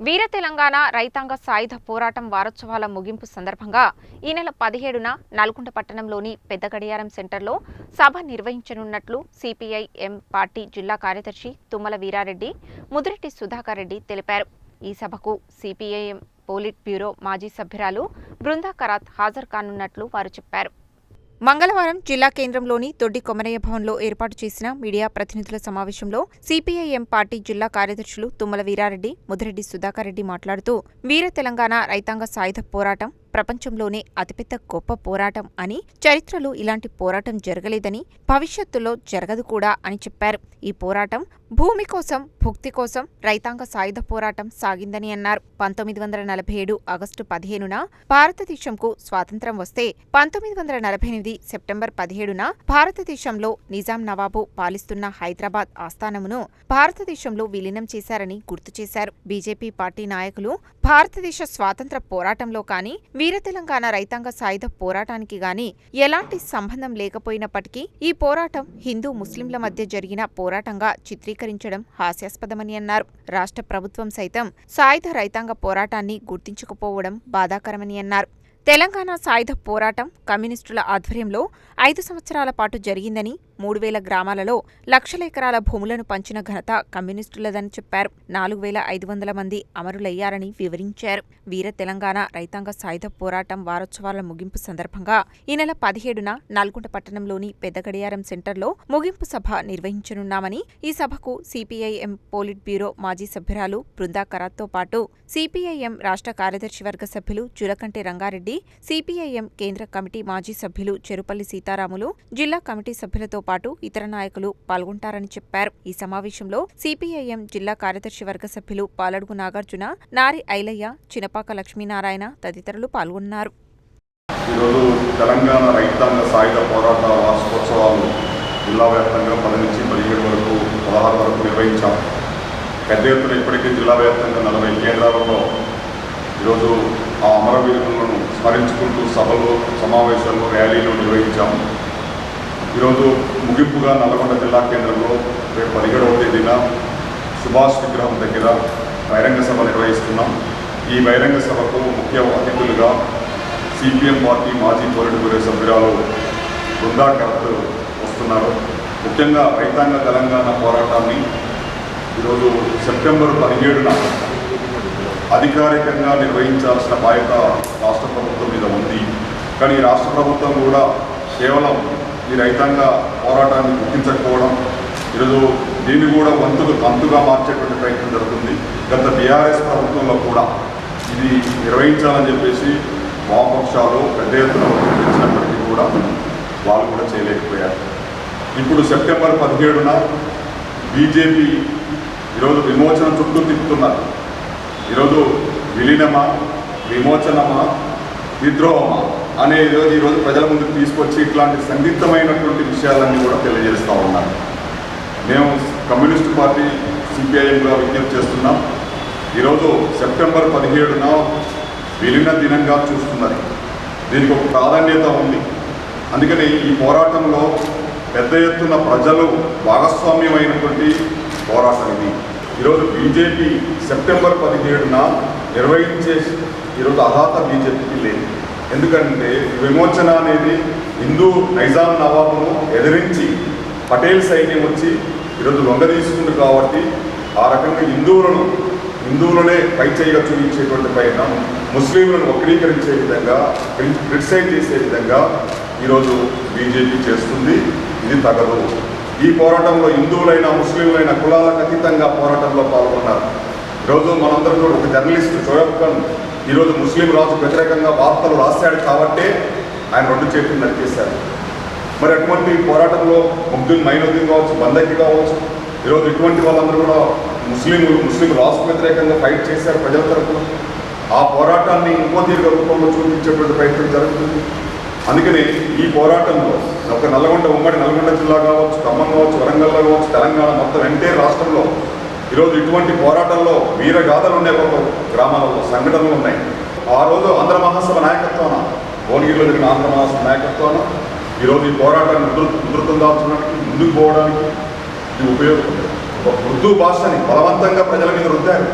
వీర తెలంగాణ రైతాంగ సాయుధ పోరాటం వారోత్సవాల ముగింపు సందర్భంగా ఈ నెల పదిహేడున నల్గొండ పట్టణంలోని పెద్ద గడియారం సెంటర్లో సభ నిర్వహించనున్నట్లు సిపిఐఎం పార్టీ జిల్లా కార్యదర్శి తుమ్మల వీరారెడ్డి ముదిరెడ్డి సుధాకర్ రెడ్డి తెలిపారు. ఈ సభకు సిపిఐఎం పోలిట్ బ్యూరో మాజీ సభ్యురాలు బృందా కరాత్ హాజరు కానున్నట్లు వారు చెప్పారు. మంగళవారం జిల్లా కేంద్రంలోని దొడ్డి కొమరయ్య భవన్లో ఏర్పాటు చేసిన మీడియా ప్రతినిధుల సమావేశంలో సిపిఐఎం పార్టీ జిల్లా కార్యదర్శులు తుమ్మల వీరారెడ్డి ముదిరెడ్డి సుధాకర్ రెడ్డి మాట్లాడుతూ వీర తెలంగాణ రైతాంగ సాయుధ పోరాటం ప్రపంచంలోనే అతిపెద్ద గొప్ప పోరాటం అని చరిత్రలో ఇలాంటి పోరాటం జరగలేదని భవిష్యత్తులో జరగదు కూడా అని చెప్పారు. ఈ పోరాటం భూమి కోసం భుక్తి కోసం రైతాంగ సాయుధ పోరాటం సాగిందని అన్నారు. పంతొమ్మిది వందల నలభై ఏడు ఆగస్టు పదిహేనున భారతదేశంకు స్వాతంత్రం వస్తే పంతొమ్మిది వందల నలభై ఎనిమిది సెప్టెంబర్ పదిహేడున భారతదేశంలో నిజాం నవాబు పాలిస్తున్న హైదరాబాద్ ఆస్థానమును భారతదేశంలో విలీనం చేశారని గుర్తు చేశారు. బీజేపీ పార్టీ నాయకులు భారతదేశ స్వాతంత్ర పోరాటంలో కానీ వీర తెలంగాణ రైతాంగ సాయుధ పోరాటానికి గాని ఎలాంటి సంబంధం లేకపోయినప్పటికీ ఈ పోరాటం హిందూ ముస్లింల మధ్య జరిగిన పోరాటంగా చిత్రీకరించడం హాస్యాస్పదమని అన్నారు. రాష్ట్ర ప్రభుత్వం సైతం సాయుధ రైతాంగ పోరాటాన్ని గుర్తించకపోవడం బాధాకరమని అన్నారు. తెలంగాణ సాయుధ పోరాటం కమ్యూనిస్టుల ఆధ్వర్యంలో ఐదు సంవత్సరాల పాటు జరిగిందని మూడు వేల గ్రామాలలో లక్షల ఎకరాల భూములను పంచిన ఘనత కమ్యూనిస్టులదని చెప్పారు. నాలుగు వేల ఐదు వందల మంది అమరులయ్యారని వివరించారు. వీర తెలంగాణ రైతాంగ సాయుధ పోరాటం వారోత్సవాల ముగింపు సందర్భంగా ఈ నెల పదిహేడున నల్గొండ పట్టణంలోని పెద్దగడియారం సెంటర్లో ముగింపు సభ నిర్వహించనున్నామని ఈ సభకు సిపిఐఎం పోలిట్ బ్యూరో మాజీ సభ్యురాలు బృందా కరాత్తో పాటు సిపిఐఎం రాష్ట్ర కార్యదర్శి వర్గ సభ్యులు జులకంటి రంగారెడ్డి సిపిఐఎం కేంద్ర కమిటీ మాజీ సభ్యులు చెరుపల్లి సీతారాములు జిల్లా కమిటీ సభ్యులతో పాటు ఇతర నాయకులు పాల్గొంటారని చెప్పారు. ఈ సమావేశంలో సిపిఐఎం జిల్లా కార్యదర్శి వర్గ సభ్యులు పాలడుగు నాగార్జున నారి ఐలయ్య చినపాక లక్ష్మీనారాయణ తదితరులు పాల్గొన్నారు. ఈరోజు తెలంగాణ రైతాంగ సాయుధ పోరాట వార్షికోత్సవాలు జిల్లా వ్యాప్తంగా పది నుంచి పదిహేడు వరకు పదహారు వరకు నిర్వహించాం. పెద్ద ఎత్తున ఇప్పటికీ జిల్లా వ్యాప్తంగా నలభై కేంద్రాలలో ఈరోజు ఆ అమరవీరులను స్మరించుకుంటూ సభలు సమావేశాలు ర్యాలీలు నిర్వహించాము ఈరోజు ముగింపుగా నల్గొండ జిల్లా కేంద్రంలో రేపు పదిహేడవ తేదీన సుభాష్ విగ్రహం దగ్గర బహిరంగ సభ నిర్వహిస్తున్నాం. ఈ బహిరంగ సభకు ముఖ్య అతిథులుగా సిపిఎం పార్టీ మాజీ పోలిట్ సభ్యురాలు బృందా కరత్ వస్తున్నారు. ముఖ్యంగా రైతాంగ తెలంగాణ పోరాటాన్ని ఈరోజు సెప్టెంబర్ పదిహేడున అధికారికంగా నిర్వహించాల్సిన బాధ్యత రాష్ట్ర ప్రభుత్వం మీద ఉంది. కానీ రాష్ట్ర ప్రభుత్వం కూడా కేవలం ఈ రైతాంగ పోరాటాన్ని గుర్తించకపోవడం ఈరోజు దీన్ని కూడా వంతుకు తంతుగా మార్చేటువంటి ప్రయత్నం జరుగుతుంది. గత బీఆర్ఎస్ ప్రభుత్వంలో కూడా ఇది నిర్వహించాలని చెప్పేసి వామపక్షాలు పెద్ద ఎత్తున ప్రకటించినప్పటికీ కూడా వాళ్ళు కూడా చేయలేకపోయారు. ఇప్పుడు సెప్టెంబర్ పదిహేడున బీజేపీ ఈరోజు విమోచన చుట్టూ తిప్పుతున్నారు. ఈరోజు విలీనమా విమోచనమా విద్రోహమా? అనే ఈరోజు ఈరోజు ప్రజల ముందుకు తీసుకొచ్చి ఇట్లాంటి సందిగ్ధమైనటువంటి విషయాలన్నీ కూడా తెలియజేస్తూ ఉన్నారు మేము కమ్యూనిస్ట్ పార్టీ సిపిఐఎంగా విజ్ఞప్తి చేస్తున్నాం. ఈరోజు సెప్టెంబర్ పదిహేడున విలీన దినంగా చూస్తున్నది. దీనికి ఒక ప్రాధాన్యత ఉంది. అందుకని ఈ పోరాటంలో పెద్ద ఎత్తున ప్రజలు భాగస్వామ్యమైనటువంటి పోరాటం ఇది. ఈరోజు బీజేపీ సెప్టెంబర్ పదిహేడున నిర్వహించే ఈరోజు అర్హత బీజేపీకి లేదు. ఎందుకంటే విమోచన అనేది హిందూ నైజాం నవాబును ఎదిరించి పటేల్ సైన్యం వచ్చి ఈరోజు లొంగ తీసుకుంది కాబట్టి ఆ రకంగా హిందువులను హిందువులనే పైచేయిగా చూపించేటువంటి పైన ముస్లింలను వక్రీకరించే విధంగా క్రిటిసైజ్ చేసే విధంగా ఈరోజు బీజేపీ చేస్తుంది. ఇది తగదు. ఈ పోరాటంలో హిందువులైన ముస్లింలైన కులాలకు అతీతంగా పోరాటంలో పాల్గొన్నారు. ఈరోజు మనందరం కూడా ఒక జర్నలిస్ట్ షోయబ్ ఖాన్ ఈరోజు ముస్లిం రాజు వ్యతిరేకంగా వార్తలు రాశాడు కాబట్టే ఆయన రెండు చేతులు నరికేశారు. మరి అటువంటి పోరాటంలో ముగ్ధుల్ మైనుద్దీన్ కావచ్చు బందకి కావచ్చు ఈరోజు ఇటువంటి వాళ్ళందరూ కూడా ముస్లింలు ముస్లిం రాజుకు వ్యతిరేకంగా ఫైట్ చేశారు ప్రజల తరఫున ఆ పోరాటాన్ని ఇంకో దీర్ఘ రూపంలో చూపించేటువంటి ప్రయత్నం జరుగుతుంది. అందుకని ఈ పోరాటంలో ఒక నల్గొండ ఉమ్మడి నల్గొండ జిల్లా కావచ్చు ఖమ్మం కావచ్చు వరంగల్ కావచ్చు తెలంగాణ మొత్తం ఎంటే రాష్ట్రంలో ఈరోజు ఇటువంటి పోరాటంలో వీరగాథలు ఉన్నాయి ఒక గ్రామాలలో సంఘటనలు ఉన్నాయి. ఆ రోజు ఆంధ్ర మహాసభ నాయకత్వాన భువనగిరిలో జరిగిన ఆంధ్ర మహాసభ నాయకత్వాన ఈరోజు ఈ పోరాటాన్ని ఉధృతం దాల్చడానికి ముందుకు పోవడానికి ఇది ఉపయోగపడుతుంది. ఒక ఉర్దూ భాషని బలవంతంగా ప్రజల మీద రుద్దారు.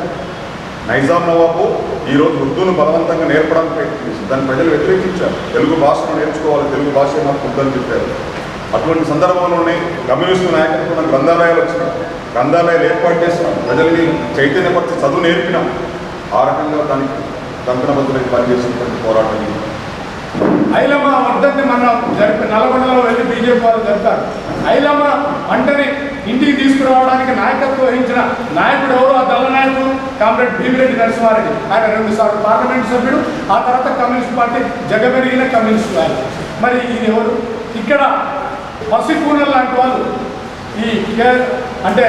నైజాం నవాబు ఈరోజు ఉర్దూను బలవంతంగా నేర్పడానికి ప్రయత్నించింది దాన్ని ప్రజలు వ్యతిరేకించారు. తెలుగు భాషను నేర్చుకోవాలి తెలుగు భాష నాకు వద్దని చెప్పారు. అటువంటి సందర్భంలోనే కమ్యూనిస్టు నాయకత్వం గ్రంథాలయాలు వచ్చినాయి గ్రంథాలయాలు ఏర్పాటు చేసినాం ప్రజల్ని చైతన్యపరిచి చదువు నేర్పినాం ఆ రకంగా దానికి కంకణబద్దులై పనిచేసినటువంటి పోరాటం ఐలమ్మ వర్ధంతి మనం జరిపి నల్గొండలో వెళ్ళి బీజేపీ వాళ్ళు జరిపారు. ఐలమ్మ వంటని ఇంటికి తీసుకురావడానికి నాయకత్వం వహించిన నాయకుడు ఎవరు? ఆ దళ నాయకుడు కామ్రేడ్ భీమిరెడ్డి నరసింహారెడ్డి. ఆయన రెండు సార్లు పార్లమెంట్ సభ్యుడు. ఆ తర్వాత కమ్యూనిస్ట్ పార్టీ జగమెరిగిన కమ్యూనిస్ట్ ఆయన మరి ఇది ఎవరు? ఇక్కడ పసికూనల్ లాంటి వాళ్ళు ఈ కే- అంటే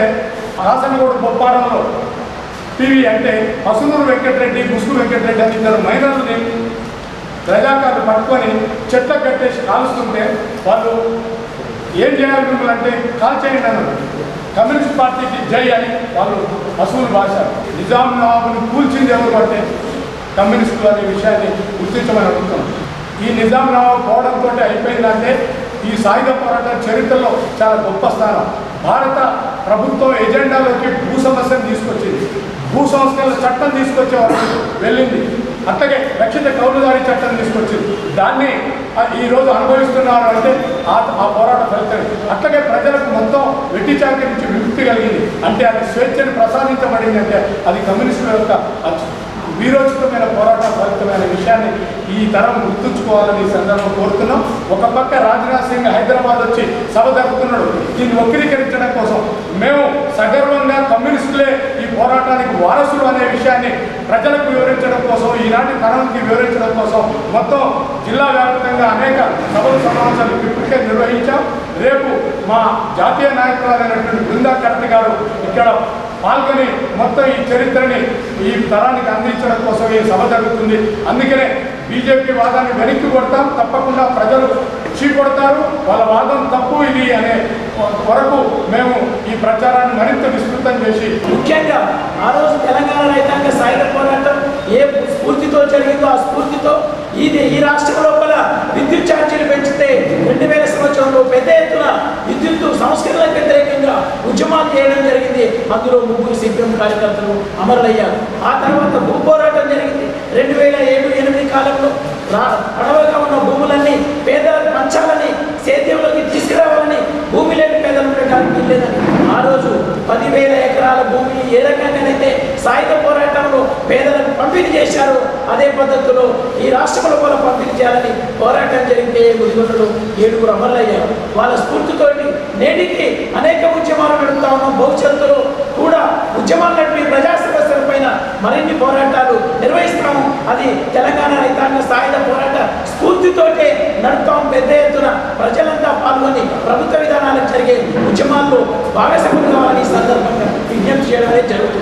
రాసనగూడ బొప్పారంలో టీవీ అంటే పసునూరు వెంకటరెడ్డి ముసుగు వెంకటరెడ్డి అని ఇద్దరు మైనర్లని ప్రజాకారులు పట్టుకొని చెట్ల కట్టేసి కాలుస్తుంటే వాళ్ళు ఏం చేయాలి మిమ్మల్ని అంటే కాల్ చేయండి అన్నారు. కమ్యూనిస్ట్ పార్టీకి జై అని వాళ్ళు అసూలు భాష నిజాం నవాబుని కూల్చింది ఎవరు అంటే కమ్యూనిస్టులు అనే విషయాన్ని గుర్తించమని అడుగుతున్నాం. ఈ నిజాం నవాబు పోవడంతో అయిపోయిందంటే ఈ సాయుధ పోరాట చరిత్రలో చాలా గొప్ప స్థానం. భారత ప్రభుత్వం ఎజెండాలోకి భూ సమస్యను తీసుకొచ్చింది. భూ సంస్కరణ చట్టం తీసుకొచ్చే వరకు వెళ్ళింది. అట్లాగే రక్షిత కౌలుదారి చట్టం తీసుకొచ్చింది. దాన్ని ఈరోజు ఈ రోజు అనుభవిస్తున్నారు అంటే ఆ ఆ పోరాట ఫలితం. అట్లాగే ప్రజలకు మొత్తం వెట్టి చాకరి నుంచి విముక్తి కలిగింది. అంటే అది స్వేచ్ఛను ప్రసాదించబడింది అంటే అది కమ్యూనిస్టుల యొక్క వీరోచితమైన పోరాటం ఫలితమైన విషయాన్ని ఈ తరం గుర్తుంచుకోవాలని ఈ సందర్భం కోరుతున్నాం. ఒక పక్క రాజ్నాథ్ సింగ్ హైదరాబాద్ వచ్చి సభ జరుపుతున్నాడు. దీన్ని వక్రీకరించడం కోసం మేము సగర్వంగా కమ్యూనిస్టులే ఈ పోరాటానికి వారసులు అనే విషయాన్ని ప్రజలకు వివరించడం కోసం ఈనాటి తరానికి వివరించడం కోసం మొత్తం జిల్లా వ్యాప్తంగా అనేక సభలు సమావేశాలు ఇప్పటికే నిర్వహించాం. రేపు మా జాతీయ నాయకురాలైనటువంటి బృందా కర్తి గారు ఇక్కడ పాల్గొని మొత్తం ఈ చరిత్రని ఈ తరానికి అందించడం కోసం ఈ సభ జరుగుతుంది. అందుకనే బీజేపీ వాదాన్ని వెనక్కి కొడతాం తప్పకుండా ప్రజలు చీకొడతారు వాళ్ళ వాదం తప్పు ఇది అనే వరకు మేము ఈ ప్రచారాన్ని మరింత విస్తృతం చేసి ముఖ్యంగా ఆ రోజు తెలంగాణ రైతాంగ సాయుధ పోరాటం ఏ స్ఫూర్తితో జరిగిందో ఆ స్ఫూర్తితో ఇది ఈ రాష్ట్రం లోపల విద్యుత్ ఛార్జీలు పెంచితే రెండు వేల సంవత్సరంలో పెద్ద ఎత్తున విద్యుత్ సంస్కరణలకు వ్యతిరేకంగా ఉద్యమాలు చేయడం జరిగింది. అందులో ముగ్గురు సిపిఎం కార్యకర్తలు అమరులయ్యారు. ఆ తర్వాత భూ పోరాటం జరిగింది. రెండు వేల ఏడు ఎనిమిది కాలంలో రా ఉన్న భూములన్నీ పేదలకు పంచాలని సేద్యంలోకి తీసుకురావాలని భూమి లేని పేదలు ఉండడానికి లేదని ఆ రోజు పదివేల ఎకరాల భూమిని ఏ రకంగానైతే సాయుధ చేశారో అదే పద్ధతిలో ఈ రాష్ట్రంలో కూడా పంపిణీ చేయాలని పోరాటం జరిగితే ముదిగొండలు ఏడుగురు అమరులయ్యారు. వాళ్ళ స్ఫూర్తితోటి నేటికి అనేక ఉద్యమాలు నడుపుతా ఉన్నాం భవిష్యత్తులో కూడా ఉద్యమాలు నడిపి ప్రజా సమస్యల పైన మరిన్ని పోరాటాలు నిర్వహిస్తాము. అది తెలంగాణ రైతాంగ సాయుధ పోరాట స్ఫూర్తితోటే నడుపుతాం పెద్ద ఎత్తున ప్రజలంతా పాల్గొని ప్రభుత్వ విధానాలకు జరిగే ఉద్యమాల్లో భాగస్వాములు కావాలని సందర్భంగా విజ్ఞప్తి చేయడమే జరుగుతుంది.